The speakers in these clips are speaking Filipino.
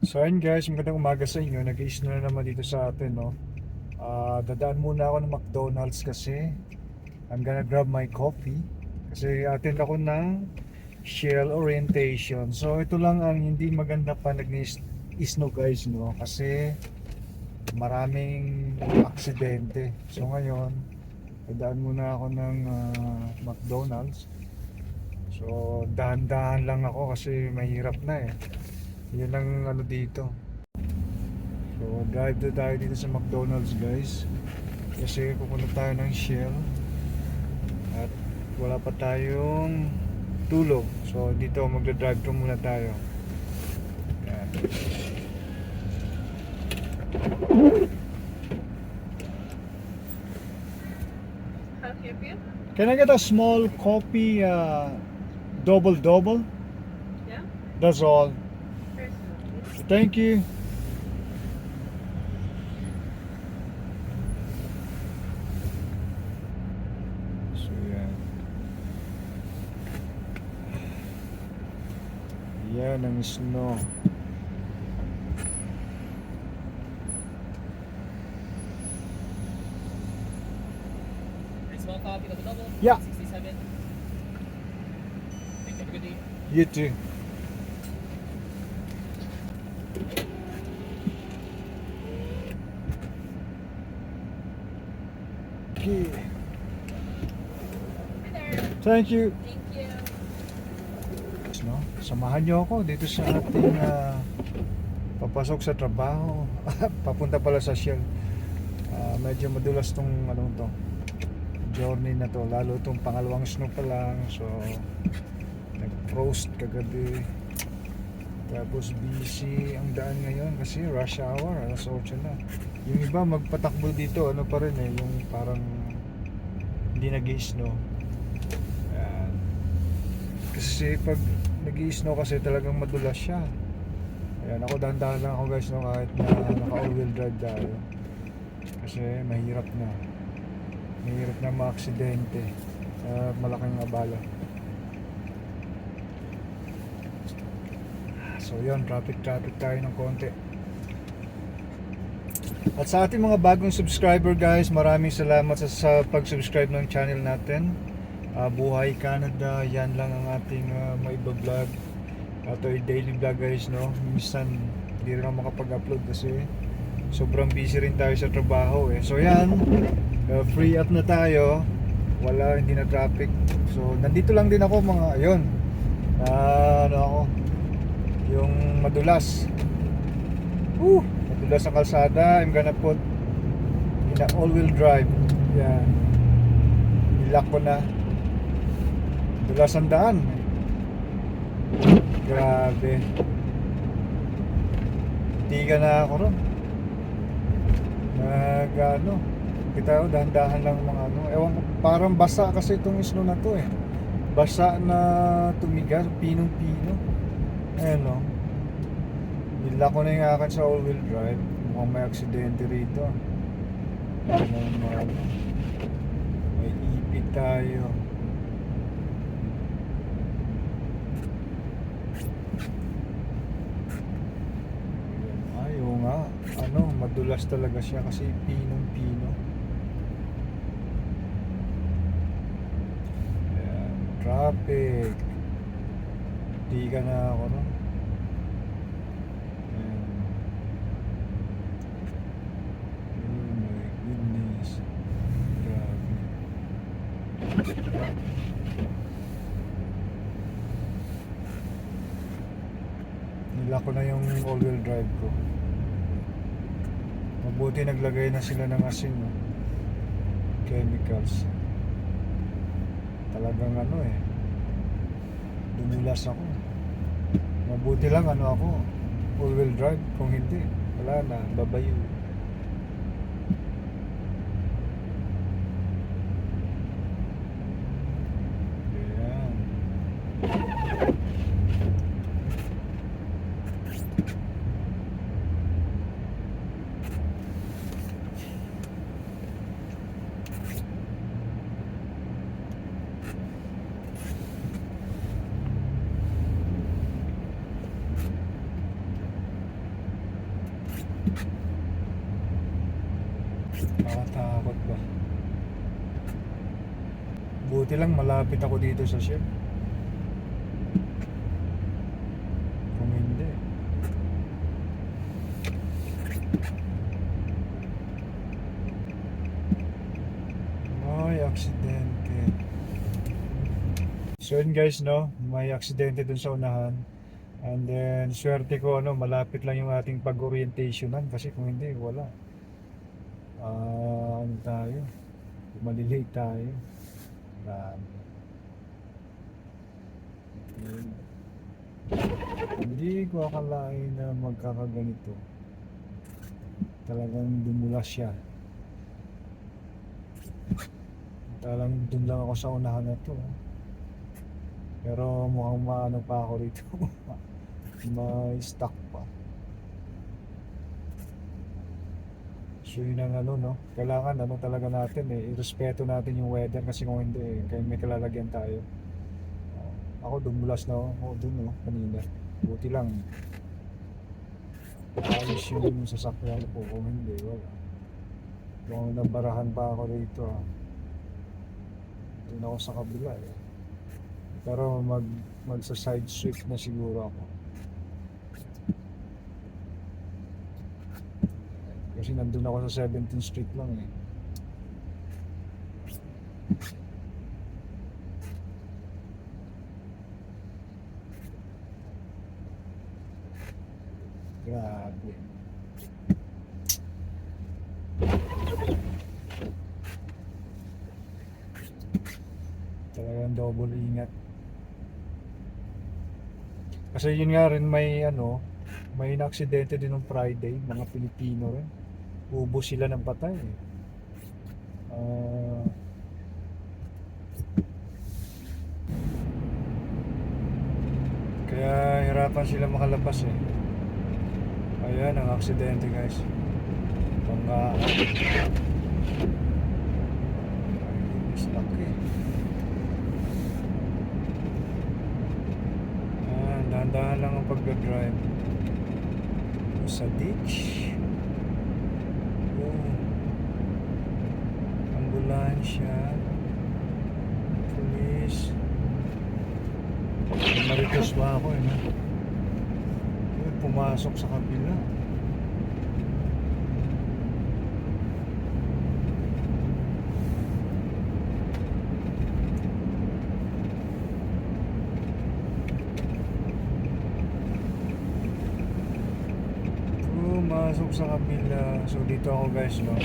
So ayun guys, magandang umaga sa inyo. Nag-i-snow na naman dito sa atin, no? Ah, dadaan muna ako ng McDonald's kasi I'm gonna grab my coffee. Kasi attend ako ng Shell orientation. So ito lang ang hindi maganda pa nag-snow guys, no? Kasi maraming aksidente. So ngayon, dadaan muna ako ng ah, McDonald's. So dahan-dahan lang ako kasi mahirap na eh. Yun ang ano dito. So drive to tayo dito sa McDonald's guys. Kasi pupunta tayo ng Shell. At wala pa tayong tulog. So dito magda-drive thru muna tayo. Yan. Can I get a small coffee uh, double double? Yeah. That's all. First. Thank you. So yan. Yan ang snow. Small copy of the double. Yeah. 67. Thank you. Have a good day. You too. Okay. Hi there. Thank you. Thank you. No? Samahan niyo ako dito sa ating ah, papasok sa trabaho. Papunta pala sa Shell. Ah, medyo madulas tong ano to journey na to lalo tong pangalawang snow pa lang so nag-frost kagabi tapos busy ang daan ngayon kasi rush hour alas 8 na yung iba magpatakbo dito ano pa rin eh yung parang hindi nag snow Ayan. Kasi pag nag snow kasi talagang madulas siya. Ayan, ako dahan-dahan lang ako guys no, kahit na naka all-wheel drive tayo. Kasi mahirap na. Mahirap na maaksidente sa malaking abala. So yun traffic traffic tayo ng konti. At sa ating mga bagong subscriber guys maraming salamat sa, sa pag-subscribe ng channel natin Ah, Buhay Canada yan lang ang ating uh, maiba-vlog ito ay daily vlog guys no? Minsan hindi rin ako makapag-upload kasi sobrang busy rin tayo sa trabaho eh. So yan uh, free up na tayo. Wala hindi na traffic. So nandito lang din ako mga ayun. Ah, ano ako? Yung madulas. Woo! madulas ang kalsada. I'm gonna put in a all-wheel drive. Yan. Ilak ko na madulas ang grabe. Tiga na ako ron. Nag ano kita dahan-dahan lang mga ano. Ewan parang basa kasi itong snow na to eh. Basa na tumigas pinong pino ayan o nila ko na yung akin sa all wheel drive. Mukhang may aksidente rito. Ano, ano, may ipit tayo Nga. Ano, madulas talaga siya kasi pinong-pino. Ayan, traffic. Di ka na ako, no? Ayan. Oh my goodness. Grabe. Nila ko na yung all-wheel drive ko. Mabuti naglagay na sila ng asin, no? chemicals. Talagang ano eh. Dumulas ako. Mabuti lang ano ako, all-wheel drive. Kung hindi, wala na, babayo. Nakatakot ba? Buti lang malapit ako dito sa ship. Kung hindi. May aksidente. So yun guys no, may aksidente dun sa unahan. And then swerte ko ano, malapit lang yung ating pag-orientationan kasi kung hindi wala. Ah, ano tayo? Malilate tayo. Yun. Hindi ko akalain na magkakaganito. Talagang dumulas siya. Talagang dun lang ako sa unahan na to. Pero mukhang maano pa ako rito. May stock pa. So yun ang ano no, kailangan ano talaga natin eh, irespeto natin yung weather kasi kung hindi eh, kaya may kalalagyan tayo. Oh, ako dumulas na ako dun no, kanina. Buti lang. Ayos yung sasakyan ko kung hindi, wala. Kung nabarahan pa ako rito ah. Doon ako sa kabila eh. Pero mag magsa side sweep na siguro ako. Kasi nandun ako sa 17th Street lang eh. Grabe. Talagang double ingat. Kasi yun nga rin may ano, may na-aksidente din nung Friday, mga Pilipino rin. Ubos sila ng patay. Ah, kaya hirapan sila makalabas eh. Ayan ang aksidente guys. Pangga. Ay, stuck eh. Ah, dahan-dahan lang ang pagdadrive. Sa ditch. Oh. Ambulansya. Police. Maritos ba ako eh? Uy, Pumasok sa kabila. Pumasok sa kabila. So dito ako guys, no?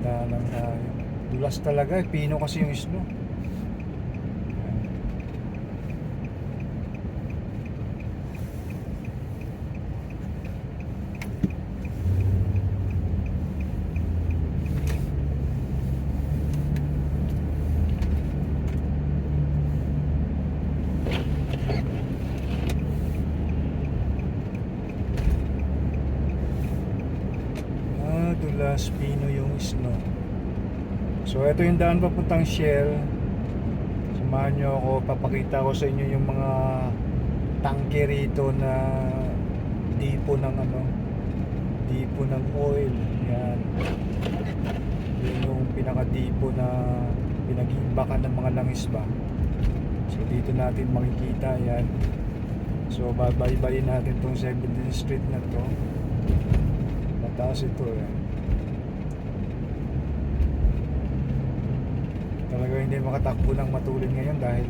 Kaya dahan-dahan lang tayo. Dulas talaga. Pino kasi yung snow. Ayan. Dulas pino yung snow. So ito yung daan papuntang Shell. Samahan nyo ako, papakita ko sa inyo yung mga tangke rito na dipo ng ano, dipo ng oil. Yan. Yun yung pinaka-dipo na pinag-iimbakan ng mga langis ba. So dito natin makikita yan. So babaybayin natin tong 17th Street na to. Mataas ito eh. Talaga hindi makatakbo ng matulin ngayon dahil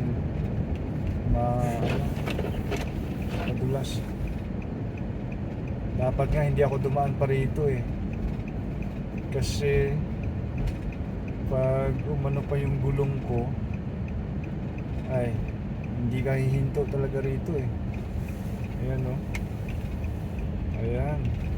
ma madulas. Dapat nga hindi ako dumaan pa rito eh. Kasi pag umano pa yung gulong ko ay hindi ka hihinto talaga rito eh. Ayan oh. Ayan.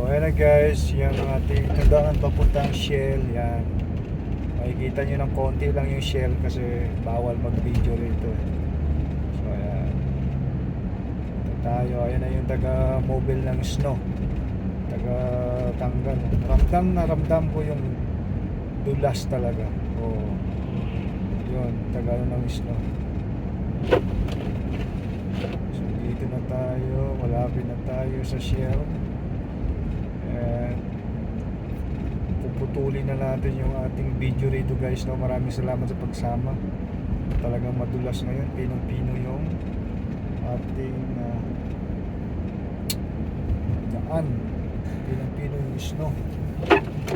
So ayan na guys, yung ating tandaan papuntang Shell, yan. Makikita nyo ng konti lang yung Shell kasi bawal mag-video rito. So ayan. Ito tayo, ayan na yung taga-mobile ng snow. Taga-tanggal. Ramdam na ramdam ko yung dulas talaga. O, oh, yun, taga ano ng snow. So dito na tayo, malapit na tayo sa Shell. Puputulin na natin yung ating video rito guys. No? Maraming salamat sa pagsama. Talagang madulas ngayon. Pinong-pino yung ating ah, daan. Pinong-pino yung snow.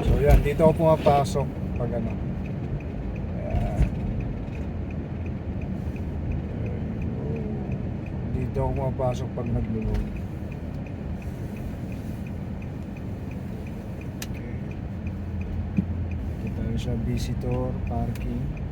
So yan, dito ako pumapasok pag ano. Ayan. Dito ako pumapasok pag naglulog. Okay. Sa visitor parking.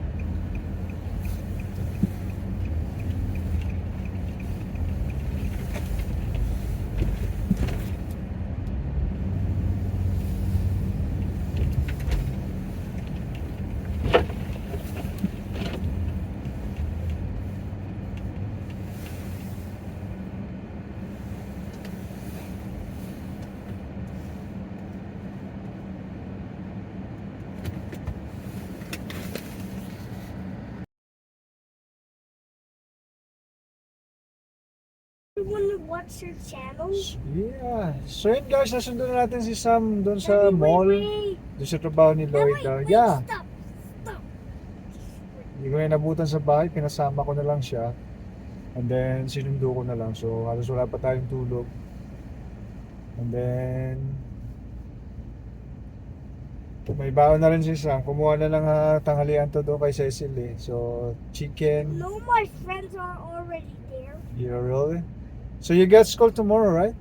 You wanna watch your channels? Yeah. So yun guys, nasundo na natin si Sam doon sa Daddy, mall. Wait, wait. Doon sa trabaho ni Wait, Lloyd. wait, wait, yeah. Stop. Stop. Hindi ko na nabutan sa bahay, pinasama ko na lang siya. And then, sinundo ko na lang. So, halos wala pa tayong tulog. And then, may baon na rin si Sam. Kumuha na lang ha, tanghalian to doon kay Cecil eh. So, chicken. No, my friends are already there. You really? So, you get school tomorrow, right?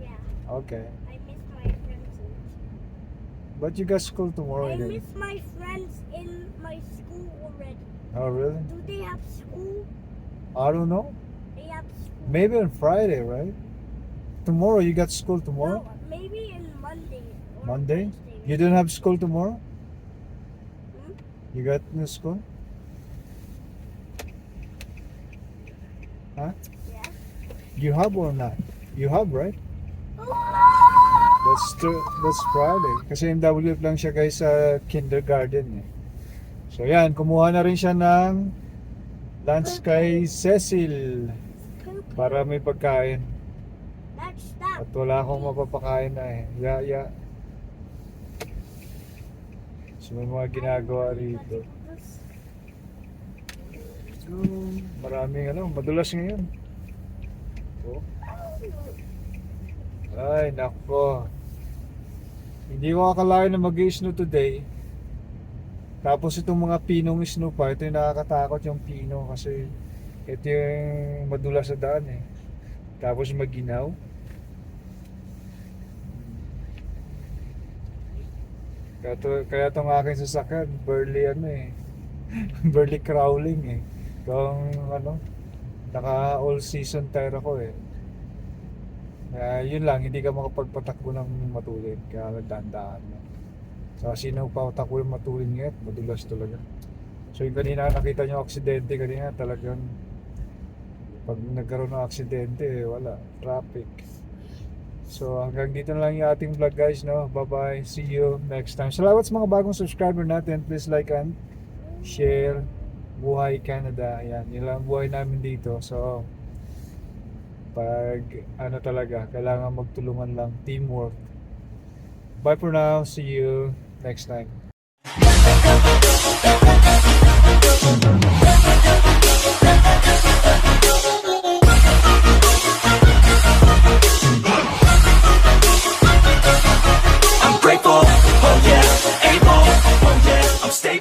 Yeah, Okay. I miss my friends. But you got school tomorrow I again. miss my friends in my school already. Oh, really? Do they have school? I don't know. They have school. Maybe on Friday, right? Tomorrow, you got school tomorrow? No, maybe in Monday. Or Monday? You don't have school tomorrow? Hmm? You got no school? Huh? Yeah. You have or not? You have, right? That's true. That's Friday. Kasi MWF lang siya guys sa kindergarten eh. So yan, kumuha na rin siya ng lunch kay Cecil para may pagkain. At wala akong mapapakain na eh. Ya, ya. So may mga ginagawa rito. So, maraming ano, madulas ngayon. Oh. Ay, nako. Hindi ko akalain na mag-snow today. Tapos itong mga pinong snow pa, ito yung nakakatakot yung pino kasi ito yung madulas sa daan eh. Tapos maginaw. Kaya, to, kaya itong aking sasakyan, burly ano eh. burly crawling eh. Kung ano, naka all season tire ako eh. Kaya yun lang, hindi ka makapagpatakbo ng matulin. Kaya nagdaan-daan mo. Sa sino pa takbo yung matulin ngayon, madulas talaga. So yung kanina nakita nyo aksidente kanina talagang pag nagkaroon ng aksidente, eh, wala. Traffic. So hanggang dito na lang yung ating vlog guys, no? Bye-bye. See you next time. Salamat sa mga bagong subscriber natin. Please like and share buhay Canada, ayan, yun lang buhay namin dito. So, pag ano talaga, kailangan magtulungan lang, teamwork. Bye for now, see you next time. I'm grateful. Oh yeah. Oh, I'm grateful. I'm staying